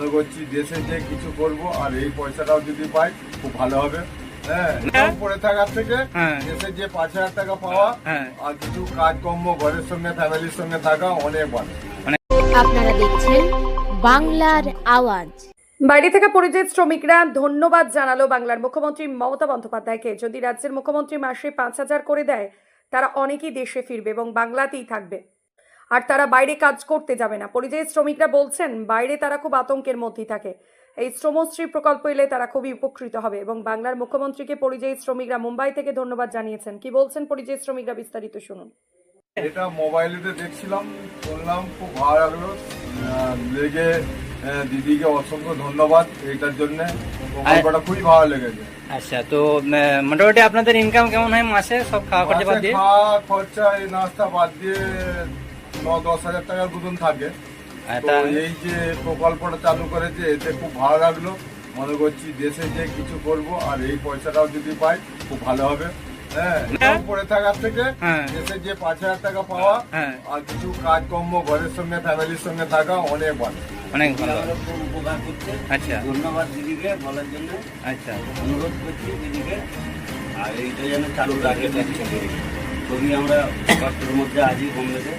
মনে করছি দেশে যে কিছু করব আর এই পয়সাটাও যদি পাই খুব ভালো হবে। হ্যাঁ এরকম পড়ে থাকার থেকে হ্যাঁ। দেশে যে পাঁচ হাজার টাকা পাওয়া হ্যাঁ। আর কিছু কাজকর্ম ঘরের সঙ্গে ফ্যামিলির সঙ্গে থাকা অনেক ভালো। আপনারা দেখছেন বাংলার আওয়াজ। বাইরে থেকে পরিযায়ী শ্রমিকরা ধন্যবাদ জানালো বাংলার মুখ্যমন্ত্রী মমতা বন্দ্যোপাধ্যায়কে। যদি রাজ্যের মুখ্যমন্ত্রী মাসে পাঁচ হাজার করে দেয় তারা অনেকেই দেশে ফিরবে এবং বাংলাতেই থাকবে। আর তারা বাইরে কাজ করতে যাবে না। পরিযায়ী শ্রমিকরা বলছেন বাইরে তারা খুব আতঙ্কের মধ্যেই থাকে। এই শ্রমশ্রী প্রকল্প এলে তারা খুবই উপকৃত হবে এবং বাংলার মুখ্যমন্ত্রীকে পরিযায়ী শ্রমিকরা মুম্বাই থেকে ধন্যবাদ জানিয়েছেন। কি বলছেন পরিযায়ী শ্রমিকরা বিস্তারিত শুনুন। এটা মোবাইলেতে দেখছিলাম শুনলাম খুব ভালো লাগল। লেগে দিদিকে অসংখ্য ধন্যবাদ এইটার জন্য। প্রকল্পটা খুবই ভালো লেগেছে। আচ্ছা তো মোটামুটি আপনাদের ইনকাম কেমন হয় মাসে? সব খাওয়া খরচা বাদ দিয়ে? খাওয়া খরচা এই নাস্তা বাদ দিয়ে ন দশ হাজার টাকার মতন থাকে। তো এই যে প্রকল্পটা চালু করেছে এতে খুব ভালো লাগল। মনে করছি দেশে যে কিছু করব আর এই পয়সাটাও যদি পাই খুব ভালো হবে। হ্যাঁ পড়ে থাকার থেকে হ্যাঁ। দেশে যে পাঁচ হাজার টাকা পাওয়া হ্যাঁ। আর কিছু কাজকর্ম ঘরের সঙ্গে ফ্যামিলির সঙ্গে থাকা অনেক ভালো। অনেক ভালো। উপকার করছে। আচ্ছা। ধন্যবাদ দিদিকে বলার জন্য। আচ্ছা। অনুরোধ করছি দিদিকে। আর এইটা যেন চালু রাখে খুবই আমরা কষ্টের মধ্যে আছি কমলেতে।